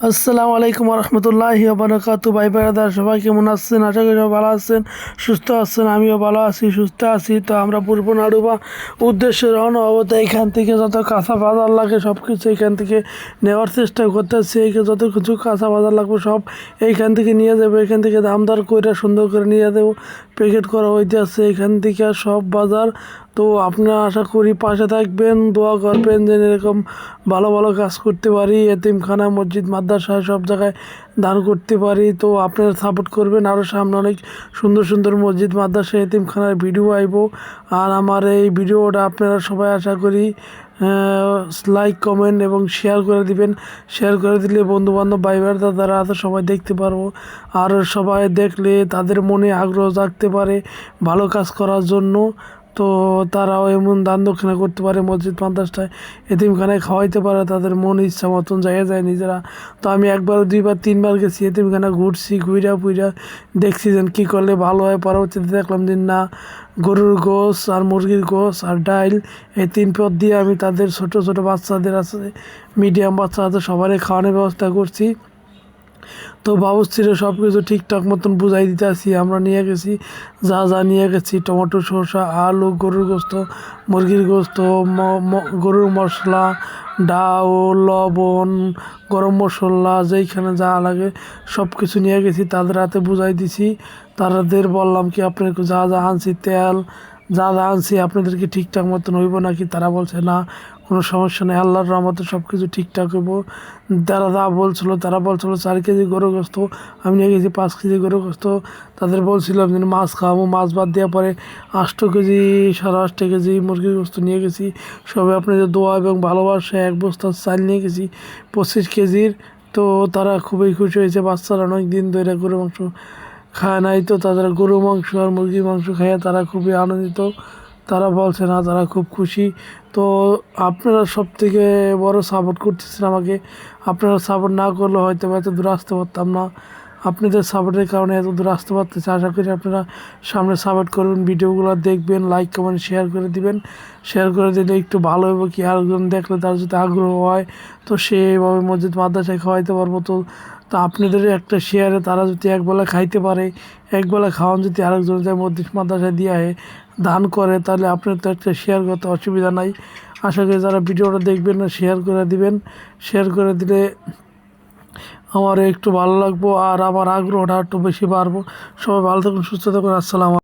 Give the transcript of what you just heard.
আসসালামু আলাইকুম রহমতুল্লাহ বারাকাতু ভাই বেড়াদার সবাই কেমন আছেন? আশা করি সবাই ভালো আছেন, সুস্থ আছেন, আমিও ভালো আছি, সুস্থ আছি। তো আমরা পূর্ব নাড়ুবা উদ্দেশ্যে রওনা হব। তো এখান থেকে যত কাঁচা বাজার লাগে সব কিছু এখান থেকে নেওয়ার চেষ্টা করতেছি। এই যত কিছু কাঁচা বাজার লাগবে সব এইখান থেকে নিয়ে যাব। এখান থেকে দাম দর করে সুন্দর করে নিয়ে দেবো প্যাকেট করা হইতে আছে এখান থেকে সব বাজার তো আপনারা আশা করি পাশে থাকবেন, দোয়া করবেন যেন এরকম ভালো ভালো কাজ করতে পারি, এতিমখানা, মসজিদ, মাদ্রাসা, সব জায়গায় দান করতে পারি। তো আপনারা সাপোর্ট করবেন আরও সামনে অনেক সুন্দর সুন্দর মসজিদ, মাদ্রাসা, এতিমখানার ভিডিও আইব। আর আমার এই ভিডিওটা আপনারা সবাই আশা করি লাইক কমেন্ট এবং শেয়ার করে দিবেন। শেয়ার করে দিলে বন্ধুবান্ধব ভাই বোনেরা তারা তো সবাই দেখতে পারব। আর সবাই দেখলে তাদের মনে আগ্রহ জাগতে পারে ভালো কাজ করার জন্য। তো তারাও এমন দান দক্ষিণা করতে পারে, মসজিদ মাদ্রাসায় এতিমখানায় খাওয়াইতে পারে, তাদের মন ইচ্ছা মতন জায়গায় যায় নিজেরা। তো আমি একবার দুইবার, তিনবার গেছি, এতিমখানা ঘুরছি, ঘুইরা পুইরা দেখছি যেন কী করলে ভালো হয়। পরবর্তীতে দেখলাম যে না, গরুর গোস আর মুরগির গোস আর ডাইল এই তিন পদ দিয়ে আমি তাদের ছোট ছোট বাচ্চাদের আছে, মিডিয়াম বাচ্চা আছে, সবারই খাওয়ানোর ব্যবস্থা করছি। তো বাবুস্থিরে সব কিছু ঠিকঠাক মতন বুঝাই দিতে আসি, আমরা নিয়ে গেছি, যা যা নিয়ে গেছি, টমেটো, শসা, আলু, গরুর গোস্ত, মুরগির গোস্ত গরুর মশলা ডাউল লবণ, গরম মশলা, যেইখানে যা লাগে সব কিছু নিয়ে গেছি, তাদের হাতে বুঝাই দিছি। তাদের বললাম কি আপনার যা যা আনছি, তেল, যা যা আনছি, আপনাদেরকে ঠিকঠাক মতন হইব নাকি? তারা বলছে, না কোনো সমস্যা নেই, আল্লাহর রহমতে সব কিছু ঠিকঠাক হইব। তারা যা বলছিল, তারা বলছিল, চার কেজি গরু গোস্ত, আমি নিয়ে গেছি পাঁচ কেজি গরু গোস্ত। তাদের বলছিলাম যে মাছ খাওয়াবো। মাছ বাদ দেওয়ার পরে আষ্ট কেজি, সাড়ে আষ্ট কেজি মুরগির গোস্ত নিয়ে গেছি। সবে আপনাদের দোয়া এবং ভালোবাসা, এক বস্তা চাল নিয়ে গেছি। পঁচিশ কেজির তো তারা খুবই খুশি হয়েছে, বাচ্চারা অনেক দিন ধরে গরু মাংস খায় নাই। তো তাদের গরু মাংস আর মুরগির মাংস খাইয়ে তারা খুবই আনন্দিত। তারা বলছে, না, তারা খুব খুশি। তো আপনারা সব থেকে বড় সাপোর্ট করতেছেন আমাকে। আপনারা সাপোর্ট না করলে হয়তো এত দূরে আসতে পারতাম না। আপনাদের সাপোর্টের কারণে এত দূর আসতে পারতেছে, আশা করি আপনারা সামনে সাপোর্ট করবেন, ভিডিওগুলো দেখবেন লাইক কমেন্ট শেয়ার করে দিবেন। শেয়ার করে দিলে একটু ভালো হবে কি, আরেকজন দেখলে তার যদি আগ্রহ হয়, তো সে এইভাবে মসজিদ, মাদ্রাসায় খাওয়াইতে পারব তো। তা আপনাদের একটা শেয়ারে তারা যদি একবেলা খাইতে পারে একবেলা খাওয়ান যদি আরেকজন যায় মসজিদ, মাদ্রাসায় দিয়ে দান করে, তাহলে আপনার তো একটা শেয়ার করতে অসুবিধা নাই। আশা করি যারা ভিডিওটা দেখবেন শেয়ার করে দিবেন। শেয়ার করে দিলে আমার একটু ভালো লাগবো আর আমার আগ্রহটা একটু বেশি বাড়বো। সবাই ভালো থাকুন, সুস্থ থাকুন, আসসালাম